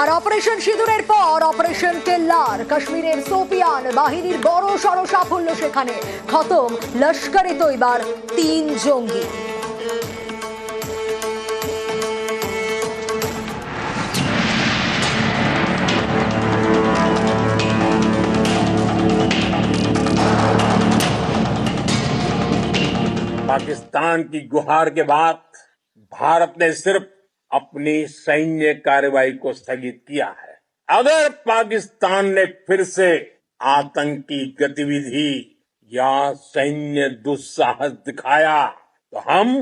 আর operation সিঁদুরের পর operation কেল্লার কাশ্মীরের সোপিয়ান বাহিনীর বড় সড় সাফল্য সেখানে খতম লস্করে তৈবার তিন জঙ্গি पाकिस्तान की गुहार के बाद भारत ने सिर्फ अपनी सैन्य कार्रवाई को स्थगित किया है अगर पाकिस्तान ने फिर से आतंकी गतिविधि या सैन्य दुस्साहस दिखाया तो हम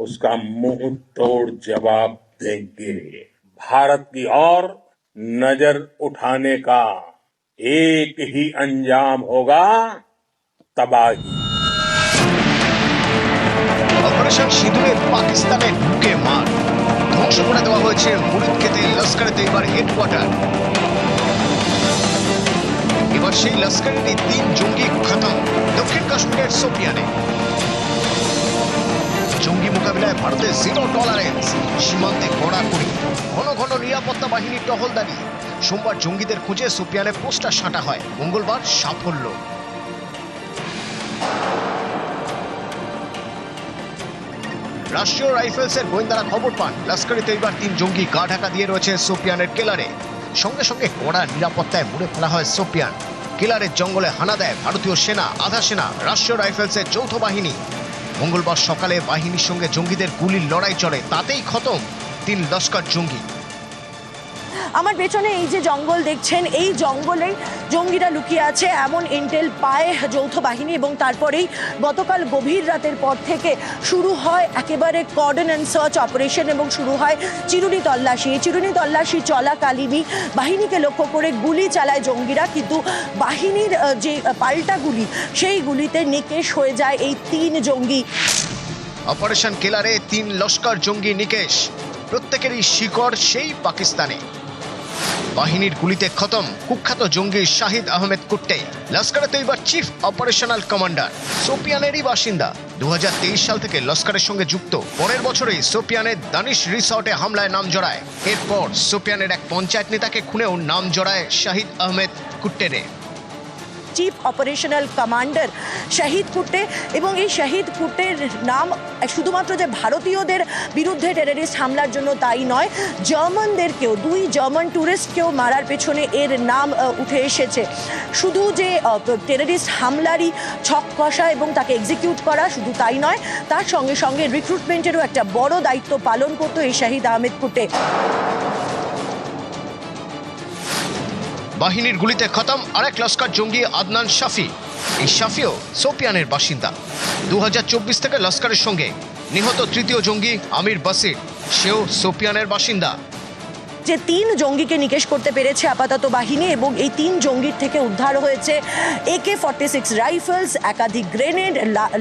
उसका मुंह तोड़ जवाब देंगे भारत की ओर नजर उठाने का एक ही अंजाम होगा तबाही অপারেশন সিঁদুরে পাকিস্তানের বুকে মার ধ্বংস দেওয়া হয়েছে মুরিদ খেতে লস্করে তৈবার হেডকোয়ার্টার এবার সেই লস্করেরই তিন জঙ্গি খতম, দক্ষিণ কাশ্মীরের সোপিয়ানে। জঙ্গি মোকাবিলায় ভারতের জিরো টলারেন্স সীমান্তে কড়াকড়ি ঘন ঘন নিরাপত্তা বাহিনীর টহলদারি। সোমবার জঙ্গিদের খুঁজে সোপিয়ানে পোস্টার সাঁটা হয়। মঙ্গলবার সাফল্য। রাষ্ট্রীয় রাইফেলসের গোয়েন্দারা খবর পান। লস্করে তৈবার তিন জঙ্গি গা ঢাকা দিয়ে রয়েছে সোপিয়ানের কেলারে। সঙ্গে সঙ্গে কড়া নিরাপত্তায় মুড়ে ফেলা হয় সোপিয়ান। কেলারের জঙ্গলে হানা দেয় ভারতীয় সেনা, আধা সেনা, রাষ্ট্রীয় রাইফেলসের যৌথ বাহিনী। মঙ্গলবার সকালে বাহিনীর সঙ্গে জঙ্গিদের গুলির লড়াই চলে, তাতেই খতম তিন লস্কর জঙ্গি। আমার পেছনে এই যে জঙ্গল দেখছেন, এই জঙ্গলে জঙ্গিরা লুকিয়ে আছে, এমন ইন্টেল পায় যৌথ বাহিনী এবং তারপরেই গতকাল গভীর রাতের পর থেকে শুরু হয় একেবারে কর্ডন অ্যান্ড সার্চ অপারেশন এবং শুরু হয় চিরুনি তল্লাশি। এই চিরুনি তল্লাশি চলাকালীনই বাহিনীকে লক্ষ্য করে গুলি চালায় জঙ্গিরা, কিন্তু বাহিনীর যে পাল্টা গুলি, সেই গুলিতে নিকেশ হয়ে যায় এই তিন জঙ্গি। অপারেশন কেলারে তিন লস্কর জঙ্গি নিকেশ। প্রত্যেকেরই শিকড় সেই পাকিস্তানে। বাহিনীর গুলিতে খতম। কুখ্যাত জঙ্গি শাহিদ আহমেদ কুট্টে। লস্করে তৈবার চিফ অপারেশনাল কমান্ডার সোপিয়ানেরই বাসিন্দা। দু হাজার তেইশ সাল থেকে লস্করের সঙ্গে যুক্ত। পরের বছরেই সোপিয়ানের দানিশ রিসর্টে হামলায় নাম জড়ায়। এরপর সোপিয়ানের এক পঞ্চায়েত নেতাকে খুনেও নাম জড়ায় Shahid Ahmed কুট্টেরে। Chief operational commander Shahid Kutte এবং এই শাহিদ কুট্টের নাম শুধুমাত্র যে ভারতীয়দের বিরুদ্ধে টেররিস্ট হামলার জন্য তাই নয়, জার্মানদেরকেও, দুই জার্মান ট্যুরিস্টকেও মারার পেছনে এর নাম উঠে এসেছে। শুধু যে টেররিস্ট হামলারই ছক কষা এবং তাকে এক্সিকিউট করা শুধু তাই নয়, তার সঙ্গে সঙ্গে রিক্রুটমেন্টেরও একটা বড় দায়িত্ব পালন করতো এই শাহিদ আহমেদ কুট্টে বাহিনীর গুলিতে খতম, আরেক লস্কর জঙ্গি আদনান শাফি। এই শাফিও সোপিয়ানের বাসিন্দা। দু হাজার চব্বিশ থেকে লস্করের সঙ্গে নিহত তৃতীয় জঙ্গি আমির বাসির, সেও সোপিয়ানের বাসিন্দা। যে তিন জঙ্গিকে নিকেশ করতে পেরেছে আপাতত বাহিনী এবং এই তিন জঙ্গির থেকে উদ্ধার হয়েছে A K forty six rifles, একাধিক গ্রেনেড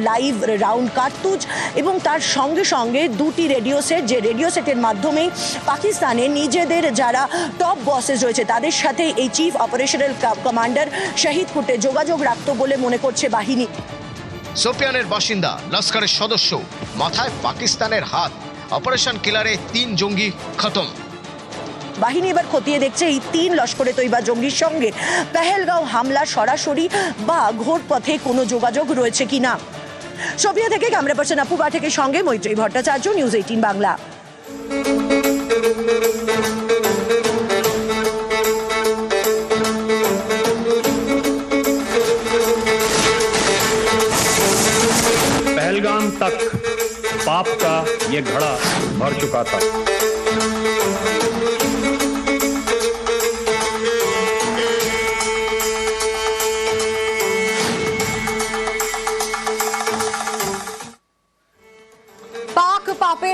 লাইভ রাউন্ড কার্তুজ এবং তার সঙ্গে সঙ্গে দুটি রেডিও সেট, যে রেডিও সেটের মাধ্যমেই পাকিস্তানে নিজেদের যারা টপ বসেস রয়েছে তাদের সাথে এই চিফ অপারেশনাল কমান্ডার শহীদ কুটে যোগাযোগ রাখত বলে মনে করছে বাহিনী। সোপিয়ানের বাসিন্দা, লস্করের সদস্য, মাথায় পাকিস্তানের হাত। অপারেশন কিলারে তিন জঙ্গি খতম। বাহিনী এবার খতিয়ে দেখছে এই তিন লস্করে তৈবা জঙ্গির সঙ্গে পেহেলগাঁও হামলা সরাসরি বা ঘোর পথে কোনো যোগাযোগ রয়েছে কিনা সোভিয়া থেকে ক্যামেরা পার্সন আপু পাঠকের সঙ্গে মৈত্রী ভট্টাচার্য নিউজ এইটিন বাংলা पहलगाम तक पाप का ये घड़ा भर चुका था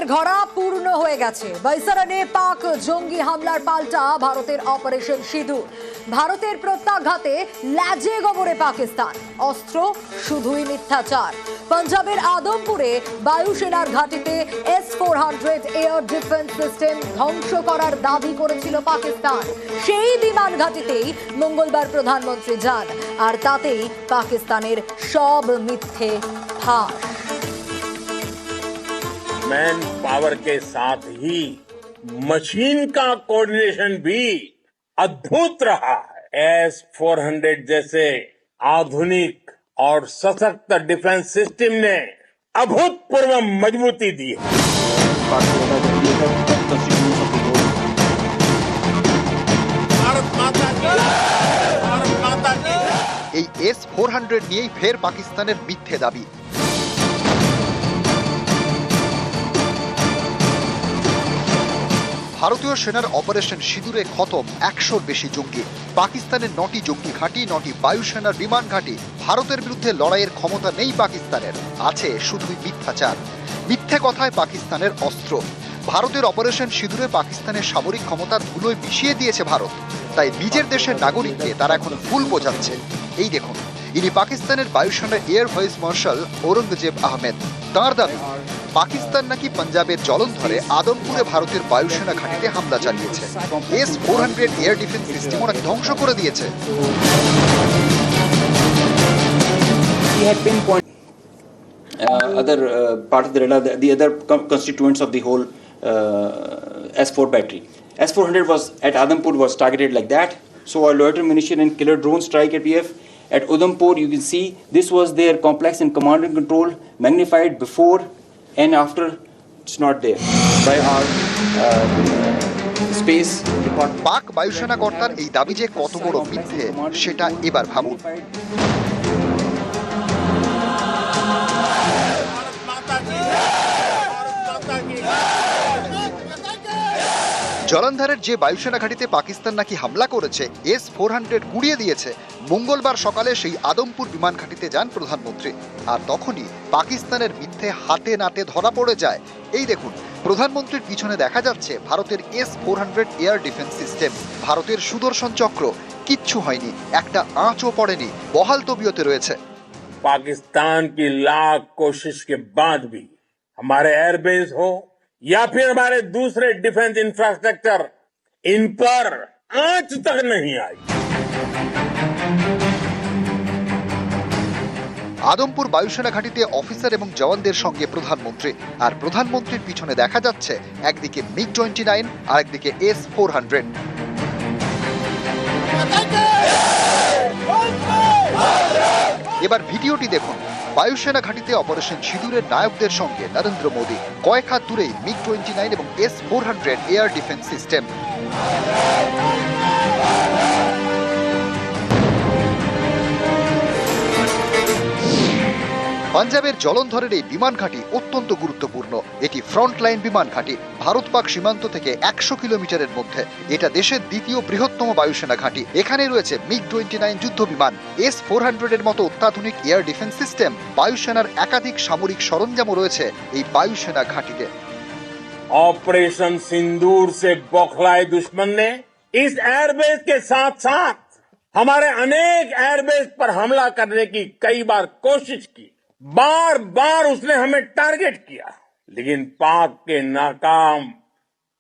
পাপের ঘরা পূর্ণ হয়ে গেছে। বৈসারানে পাক জঙ্গি হামলার পাল্টা ভারতের অপারেশন সিঁদুর। ভারতের প্রত্যাঘাতে ল্যাজে গবরে পাকিস্তান। অস্ত্র শুধুই মিথ্যাচার। পাঞ্জাবের আদমপুরে বায়ুসেনার ঘাঁটিতে S four hundred air defence system ধ্বংস করার দাবি করেছিল পাকিস্তান। সেই বিমান ঘাঁটিতেই মঙ্গলবার প্রধানমন্ত্রী যান। আর তাতেই পাকিস্তানের সব মিথ্যে ফাঁস। मैन पावर के साथ ही मशीन का कोऑर्डिनेशन भी अद्भुत रहा है एस फोर हंड्रेड जैसे आधुनिक और सशक्त डिफेंस सिस्टम ने अभूतपूर्व मजबूती दी है भारत माता की भारत माता की এই এস ফোর হান্ড্রেড নিয়েই ফের পাকিস্তানের মিথ্যে দাবি ভারতীয় সেনার অপারেশন সিঁদুরে খতম, একশোর বেশি জঙ্গি। পাকিস্তানের নটি জঙ্গি ঘাঁটি, নটি বায়ুসেনার বিমান ঘাঁটি, ভারতের বিরুদ্ধে লড়াইয়ের ক্ষমতা নেই পাকিস্তানের। আছে শুধুই মিথ্যাচার। মিথ্যে কথায় পাকিস্তানের অস্ত্র। ভারতের অপারেশন সিঁদুরে পাকিস্তানের সামরিক ক্ষমতার ধুলোয় মিশিয়ে দিয়েছে ভারত। তাই নিজের দেশের নাগরিককে তারা এখন ভুল বোঝাচ্ছে। এই দেখুন, ইনি পাকিস্তানের বায়ুসেনার air vice marshal Aurangzeb Ahmed. তাঁর দাবি পাকিস্তান নাকি পাঞ্জাবের জলন্ধরে আদমপুরে ভারতের বায়ুসেনা ঘাঁটিতে হামলা চালিয়েছে S four hundred air defence system ওরা ধ্বংস করে দিয়েছে uh, other uh, part of the radar, the, the other constituents of the whole uh, S4 battery. S400 was at Adampur was targeted like that. So our loiter munition and killer drone strike at PF. At Udhampur, you can see this was their complex and command and control magnified before and after. It's not there by our uh, space পাক বায়ুসেনা কর্তার এই দাবি যে কত বড় মিথ্যে সেটা এবার ভাবুন জলন্ধরের যে বায়ুসেনা ঘাঁটিতে পাকিস্তান নাকি হামলা করেছে এস ফোর হান্ড্রেড গুড়িয়ে দিয়েছে মঙ্গলবার সকালে সেই আদমপুর বিমান ঘাঁটিতে যান প্রধানমন্ত্রী আর তখনই পাকিস্তানের মিথ্যে হাতে নাতে ধরা পড়ে যায় এই দেখুন প্রধানমন্ত্রীর পিছনে দেখা যাচ্ছে ভারতের S four hundred air defence system ভারতের সুদর্শন চক্র কিচ্ছু হয়নি একটা আঁচও পড়েনি বহাল তবিয়তে রয়েছে पाकिस्तान की लाख कोशिश के बाद भी हमारे एयरबेस हो या फिर हमारे दूसरे डिफेंस इंफ्रास्ट्रक्चर इन पर आंच तक नहीं आई আদমপুর বায়ুসেনা ঘাঁটিতে অফিসার এবং জওয়ানদের সঙ্গে প্রধানমন্ত্রী আর প্রধানমন্ত্রীর পিছনে দেখা যাচ্ছে একদিকে মিগ টোয়েন্টি নাইন আর একদিকে এস ফোর হান্ড্রেড এবার ভিডিওটি দেখুন বায়ুসেনা ঘাঁটিতে অপারেশন সিঁদুরের নায়কদের সঙ্গে নরেন্দ্র মোদী। কয়েক হাত দূরেই মিগ টোয়েন্টি নাইন এবং S four hundred air defence system. পাঞ্জাবের জলন্ধরের এই বিমান ঘাঁটি অত্যন্ত গুরুত্বপূর্ণ এটি ফ্রন্ট লাইন বিমান ঘাঁটি ভারত পাক সীমান্ত থেকে একশো কিলোমিটারের মধ্যে এটা দেশের দ্বিতীয় বৃহত্তম বায়ুসেনা ঘাঁটি এখানে রয়েছে মিগ টোয়েন্টি নাইন যুদ্ধ বিমান এস ফোর হান্ড্রেডের মতো অত্যাধুনিক এয়ার ডিফেন্স সিস্টেম বায়ুসেনার একাধিক সামরিক সরঞ্জামও রয়েছে এই বায়ুসেনা ঘাঁটিতে ऑपरेशन सिंदूर से बौखलाए दुश्मन ने इस एयरबेस के साथ साथ हमारे अनेक एयरबेस पर हमला करने की कई बार कोशिश की बार बार उसने हमें टारगेट किया लेकिन पाक के नाकाम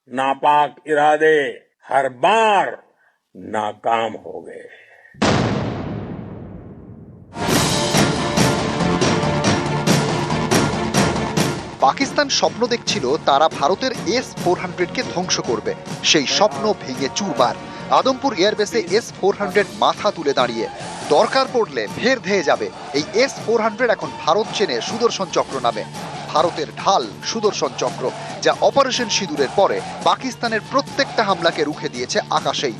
नापाक इरादे हर बार नाकाम हो गए পাকিস্তান স্বপ্ন দেখছিল তারা ভারতের এস ফোর হান্ড্রেডকে ধ্বংস করবে সেই স্বপ্ন ভেঙে চুরবার আদমপুর এয়ারবেসে এস ফোর হান্ড্রেড মাথা তুলে দাঁড়িয়ে দরকার পড়লে ফের ধেয়ে যাবে। এই এস ফোর হান্ড্রেড এখন ভারত চেনে সুদর্শন চক্র নামে। ভারতের ঢাল সুদর্শন চক্র, যা অপারেশন সিঁদুরের পরে পাকিস্তানের প্রত্যেকটা হামলাকে রুখে দিয়েছে আকাশেই।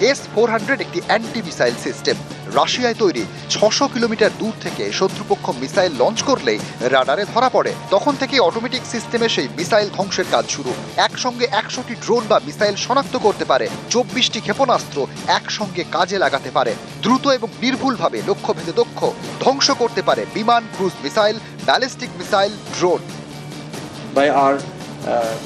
এস ফোর হান্ড্রেড একটি অ্যান্টি মিসাইল সিস্টেম রাশিয়ায় তৈরি ছশো কিলোমিটার দূর থেকে শত্রুপক্ষ মিসাইল লঞ্চ করলেই রাডারে ধরা পড়ে। তখন থেকে অটোমেটিক সিস্টেমে সেই মিসাইল ধ্বংসের কাজ শুরু। একসঙ্গে একশোটি ড্রোন বা মিসাইল শনাক্ত করতে পারে। চব্বিশটি ক্ষেপণাস্ত্র একসঙ্গে কাজে লাগাতে পারে। দ্রুত এবং নির্ভুলভাবে লক্ষ্যভেদে দক্ষ ধ্বংস করতে পারে বিমান, cruise missile ballistic missile drone by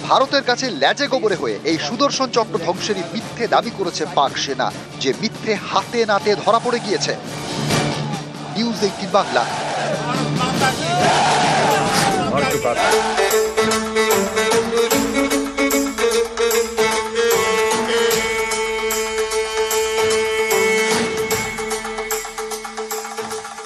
ভারতের কাছে ল্যাজে গোবরে হয়ে এই সুদর্শন চক্র ধ্বংসেরই মিথ্যে দাবি করেছে পাক সেনা, যে মিথ্যে হাতে নাতে ধরা পড়ে গিয়েছে। News eighteen Bangla.